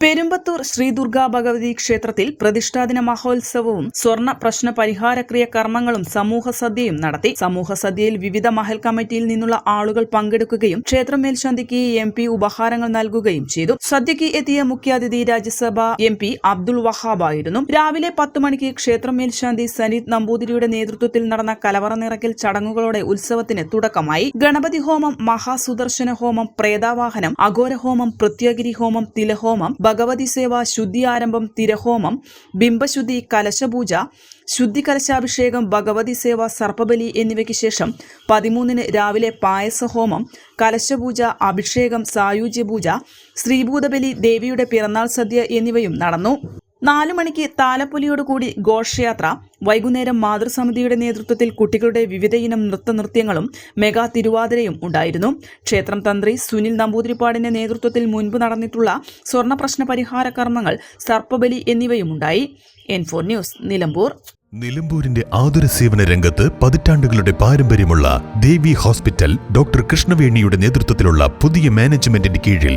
Perumbathur Sri Durga Bhagavathi ക്ഷേത്രത്തിൽ പ്രതിഷ്ഠാദിന മഹോത്സവവും സ്വർണ പ്രശ്ന പരിഹാരക്രിയ കർമ്മങ്ങളും സമൂഹ സദ്യയും നടത്തി. സമൂഹ സദ്യയിൽ വിവിധ മഹൽ കമ്മിറ്റിയിൽ നിന്നുള്ള ആളുകൾ പങ്കെടുക്കുകയും ക്ഷേത്രം മേൽശാന്തിക്ക് എം പി ഉപഹാരങ്ങൾ നൽകുകയും ചെയ്തു. സദ്യയ്ക്ക് എത്തിയ മുഖ്യാതിഥി രാജ്യസഭ എം പി അബ്ദുൾ വഹാബ് ആയിരുന്നു. രാവിലെ പത്ത് മണിക്ക് ക്ഷേത്രം മേൽശാന്തി സനീത് നമ്പൂതിരിയുടെ നേതൃത്വത്തിൽ നടന്ന കലവറ നിറക്കൽ ചടങ്ങുകളോടെ ഉത്സവത്തിന് തുടക്കമായി. ഗണപതി ഹോമം മഹാസുദർശന ഹോമം പ്രേതാവാഹനം അഘോരഹോമം പ്രത്യേകിരി ഹോമം തിലഹോമം ഭഗവതി സേവ ശുദ്ധി ആരംഭം തിരഹോമം ബിംബശുദ്ധി കലശപൂജ ശുദ്ധി കലശാഭിഷേകം ഭഗവതി സേവ സർപ്പബലി എന്നിവയ്ക്ക് ശേഷം പതിമൂന്നിന് രാവിലെ പായസഹോമം കലശപൂജ അഭിഷേകം സായുജ്യപൂജ ശ്രീഭൂതബലി ദേവിയുടെ പിറന്നാൾ സദ്യ എന്നിവയും നടന്നു. നാലു മണിക്ക് താലപ്പൊലിയോടുകൂടി ഘോഷയാത്ര വൈകുന്നേരം മാതൃസമിതിയുടെ നേതൃത്വത്തിൽ കുട്ടികളുടെ വിവിധയിനം നൃത്തനൃത്യങ്ങളും മെഗാ തിരുവാതിരയും ഉണ്ടായിരുന്നു. ക്ഷേത്രം തന്ത്രി സുനിൽ നമ്പൂതിരിപ്പാടിന്റെ നേതൃത്വത്തിൽ മുൻപ് നടന്നിട്ടുള്ള സ്വർണ പ്രശ്ന പരിഹാര കർമ്മങ്ങൾ സർപ്പബലി എന്നിവയും ഉണ്ടായി എൻ ഫോർ ന്യൂസ് നിലമ്പൂർ. നിലമ്പൂരിന്റെ ആതുര സേവന രംഗത്ത് പതിറ്റാണ്ടുകളുടെ പാരമ്പര്യമുള്ള ദേവി ഹോസ്പിറ്റൽ ഡോക്ടർ കൃഷ്ണവേണിയുടെ നേതൃത്വത്തിലുള്ള പുതിയ മാനേജ്മെന്റിന്റെ കീഴിൽ